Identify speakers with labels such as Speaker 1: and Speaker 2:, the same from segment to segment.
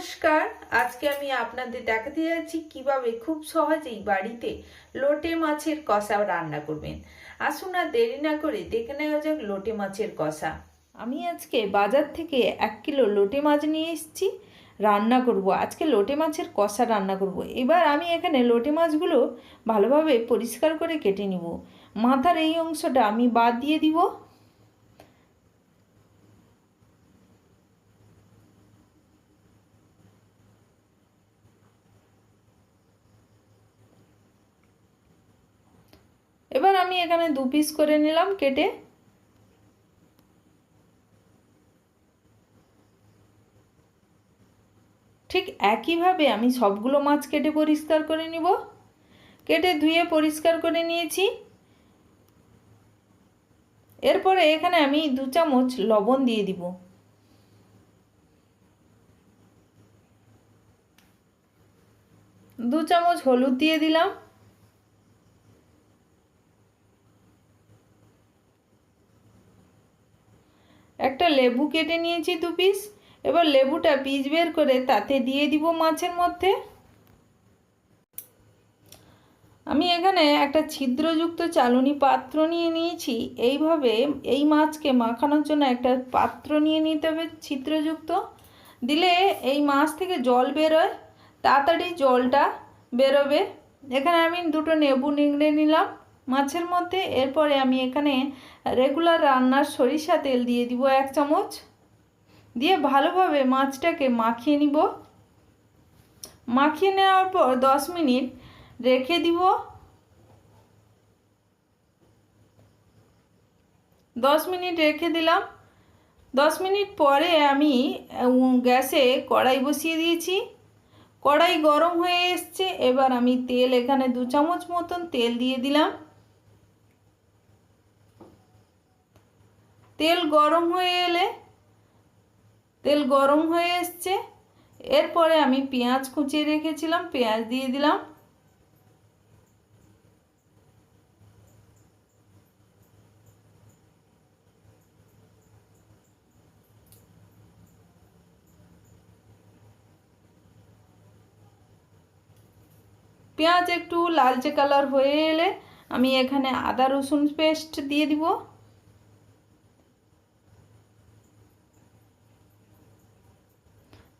Speaker 1: নমস্কার। আজকে আমি আপনাদের দেখাতে যাচ্ছি কীভাবে খুব সহজেই বাড়িতে লোটে মাছের কষা রান্না করবেন। আসুন আর দেরি না করে দেখে নেওয়া যাক লোটে মাছের কষা। আমি আজকে বাজার থেকে এক কিলো লোটে মাছ নিয়ে এসেছি, রান্না করব। আজকে লোটে মাছের কষা রান্না করব। এবার আমি এখানে লোটে মাছগুলো ভালোভাবে পরিষ্কার করে কেটে নিব। মাথার এই অংশটা আমি বাদ দিয়ে দিব এবার আমি এখানে দু পিস করে নিলাম কেটে। ঠিক একইভাবে আমি সবগুলো মাছ কেটে পরিষ্কার করে নিব। কেটে ধুয়ে পরিষ্কার করে নিয়েছি। এরপরে এখানে আমি দু চামচ লবণ দিয়ে দিব। দু চামচ হলুদ দিয়ে দিলাম। একটা লেবু কেটে নিয়েছি দু পিস এবার লেবুটা পিস বের করে তাতে দিয়ে দিব মাছের মধ্যে। আমি এখানে একটা ছিদ্রযুক্ত চালুনি পাত্র নিয়ে নিয়েছি। এইভাবে এই মাছকে মাখানোর জন্য একটা পাত্র নিয়ে নিতে হবে ছিদ্রযুক্ত। দিলে এই মাছ থেকে জল বেরোয়, তাড়াতাড়ি জলটা বেরোবে। এখানে আমি দুটো নেবু নিংড়ে নিলাম। মাছের মধ্যে, এরপরে আমি এখানে রেগুলার রান্নার সরিষা তেল দিয়ে দিব এক চামচ। দিয়ে ভালোভাবে মাছটাকে মাখিয়ে নিব। মাখিয়ে নেওয়ার পর দশ মিনিট রেখে দিব। দশ মিনিট রেখে দিলাম। দশ মিনিট পরে আমি গ্যাসে কড়াই বসিয়ে দিয়েছি। কড়াই গরম হয়ে এসছে। এবার আমি তেল এখানে দু চামচ মতন তেল দিয়ে দিলাম। তেল গরম হয়ে এলে, তেল গরম হয়ে এসছে, এরপরে আমি পেঁয়াজ কুচিয়ে রেখেছিলাম, পেঁয়াজ দিয়ে দিলাম। পেঁয়াজ একটু লালচে কালার হয়ে এলে আমি এখানে আদা রসুন পেস্ট দিয়ে দিব।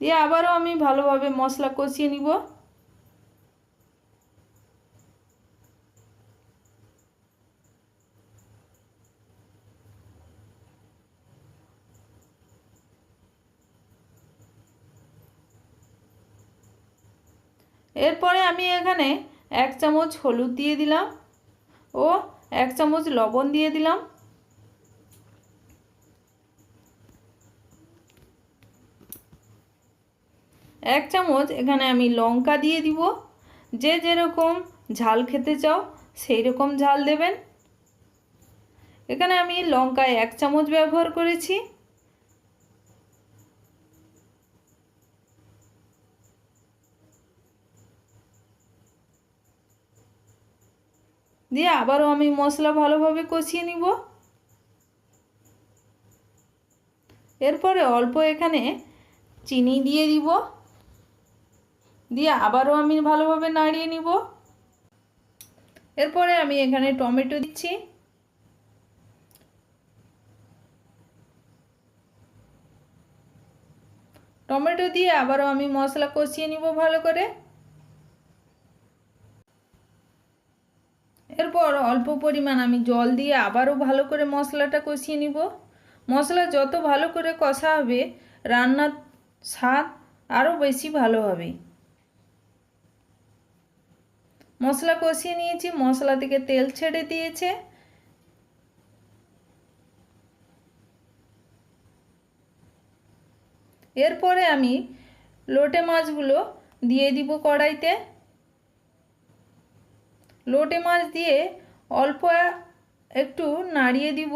Speaker 1: দিয়ে আবারও আমি ভালোভাবে মশলা কষিয়ে নিব। এরপরে আমি এখানে এক চামচ হলুদ দিয়ে দিলাম ও এক চামচ লবণ দিয়ে দিলাম। এক চামচ এখানে আমি লঙ্কা দিয়ে দিব। যে যেরকম ঝাল খেতে চাও সেই রকম ঝাল দেবেন। এখানে আমি লঙ্কায় এক চামচ ব্যবহার করেছি। দিয়ে আবারও আমি মশলা ভালোভাবে কষিয়ে নিব। এরপরে অল্প এখানে চিনি দিয়ে দিব। দিয়ে আবারও আমি ভালোভাবে নাড়িয়ে নিব। এরপরে আমি এখানে টমেটো দিচ্ছি। টমেটো দিয়ে আবারও আমি মশলা কষিয়ে নিব ভালো করে। এরপর অল্প পরিমাণ আমি জল দিয়ে আবারও ভালো করে মশলাটা কষিয়ে নিব। মশলা যত ভালো করে কষা হবে, রান্নার স্বাদ আরও বেশি ভালো হবে। মশলা কষিয়ে নিয়েছি, মশলা থেকে তেল ছেড়ে দিয়েছে। এরপরে আমি লোটে মাছগুলো দিয়ে দিব কড়াইতে। লোটে মাছ দিয়ে অল্প একটু নাড়িয়ে দিব।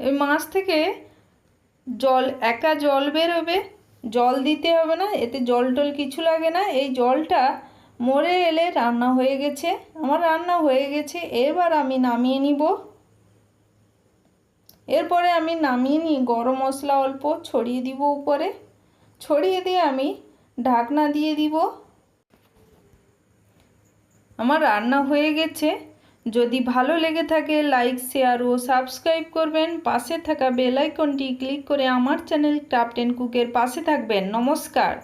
Speaker 1: এই মাছ থেকে জল, একা জল বেরোবে, জল দিতে হবে না, এতে জল টল কিছু লাগে না। এই জলটা মরে এলে রান্না হয়ে গেছে, আমার রান্না হয়ে গেছে, এবার আমি নামিয়ে নিব। এরপরে আমি নামিয়ে নিই, গরম মশলা অল্প ছড়িয়ে দিব উপরে। ছড়িয়ে দিয়ে আমি ঢাকনা দিয়ে দিব। আমার রান্না হয়ে গেছে যদি ভালো লেগে থাকে লাইক শেয়ার ও সাবস্ক্রাইব করবেন। পাশে থাকা বেল আইকনটি ক্লিক করে আমার চ্যানেল ক্রাফট অ্যান্ড কুকের পাশে থাকবেন। নমস্কার।